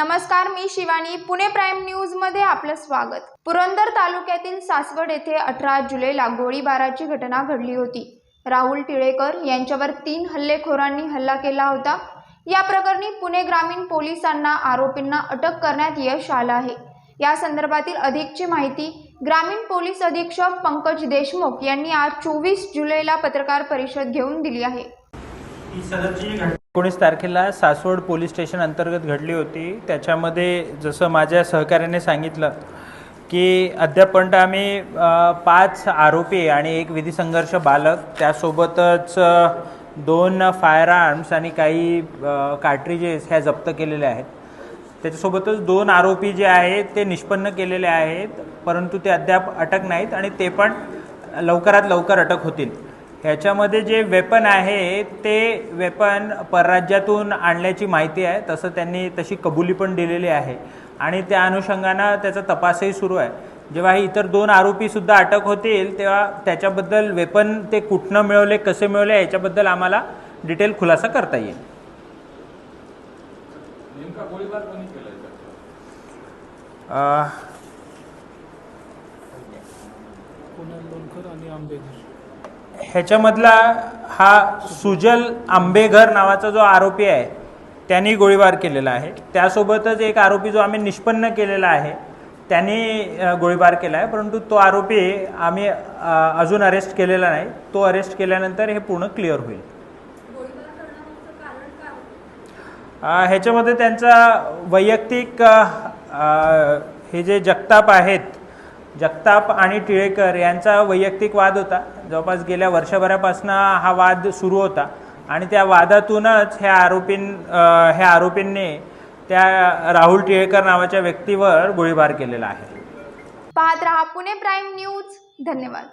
नमस्कार मी शिवानी. पुणे प्राईम न्यूजमध्ये आपलं स्वागत. पुरंदर तालुक्यातील सासवड येथे अठरा जुलैला गोळीबाराची घटना घडली होती. राहुल टिळेकर यांच्यावर तीन हल्लेखोरांनी हल्ला केला होता. या प्रकरणी पुणे ग्रामीण पोलिसांना आरोपींना अटक करण्यात यश आलं आहे. या संदर्भातील अधिकची माहिती ग्रामीण पोलीस अधीक्षक पंकज देशमुख यांनी आज चोवीस जुलैला पत्रकार परिषद घेऊन दिली आहे ही सदरची जी घटना एकोणीस तारखेला सासवड पोलीस स्टेशन अंतर्गत घडली होती. त्याच्यामध्ये जसं माझ्या सहकार्याने सांगितलं की अद्यापर्यंत आम्ही पाच आरोपी आणि एक विधी संघर्ष बालक त्यासोबतच दोन फायर आर्म्स आणि काही कार्ट्रिजेस ह्या जप्त केलेल्या आहेत. त्याच्यासोबतच दोन आरोपी जे आहेत ते निष्पन्न केलेले आहेत परंतु ते अद्याप अटक नाहीत आणि ते पण लवकरात लवकर अटक होतील. ह्याच्यामध्ये जे वेपन आहे ते वेपन परराज्यातून आणल्याची माहिती आहे. तसं त्यांनी तशी कबुली पण दिलेली आहे. आणि त्या अनुषंगानं त्याचा तपासही सुरू आहे. जेव्हा हे इतर दोन आरोपीसुद्धा अटक होतील तेव्हा त्याच्याबद्दल वेपन ते कुठनं मिळवले कसे मिळवले याच्याबद्दल आम्हाला डिटेल खुलासा करता येईल. आणि आंबेकर ह्याच्यामधला हा सुजल आंबेघर नावाचा जो आरोपी आहे त्यांनी गोळीबार केलेला आहे. त्यासोबतच एक आरोपी जो आम्ही निष्पन्न केलेला आहे त्यांनी गोळीबार केला आहे. परंतु तो आरोपी आम्ही अजून अरेस्ट केलेला नाही. तो अरेस्ट केल्यानंतर हे पूर्ण क्लिअर होईल. ह्याच्यामध्ये त्यांचा वैयक्तिक हे जे जगताप आहेत जगताप आणि टिळेकर यांचा वैयक्तिक वाद होता. जवळपास गेल्या वर्षभरापासून हा वाद सुरू होता. आणि त्या वादातूनच ह्या आरोपीं ह्या आरोपींनी त्या राहुल टिळेकर नावाच्या व्यक्तीवर गोळीबार केलेला आहे. पाहत रहा पुणे प्राईम न्यूज. धन्यवाद.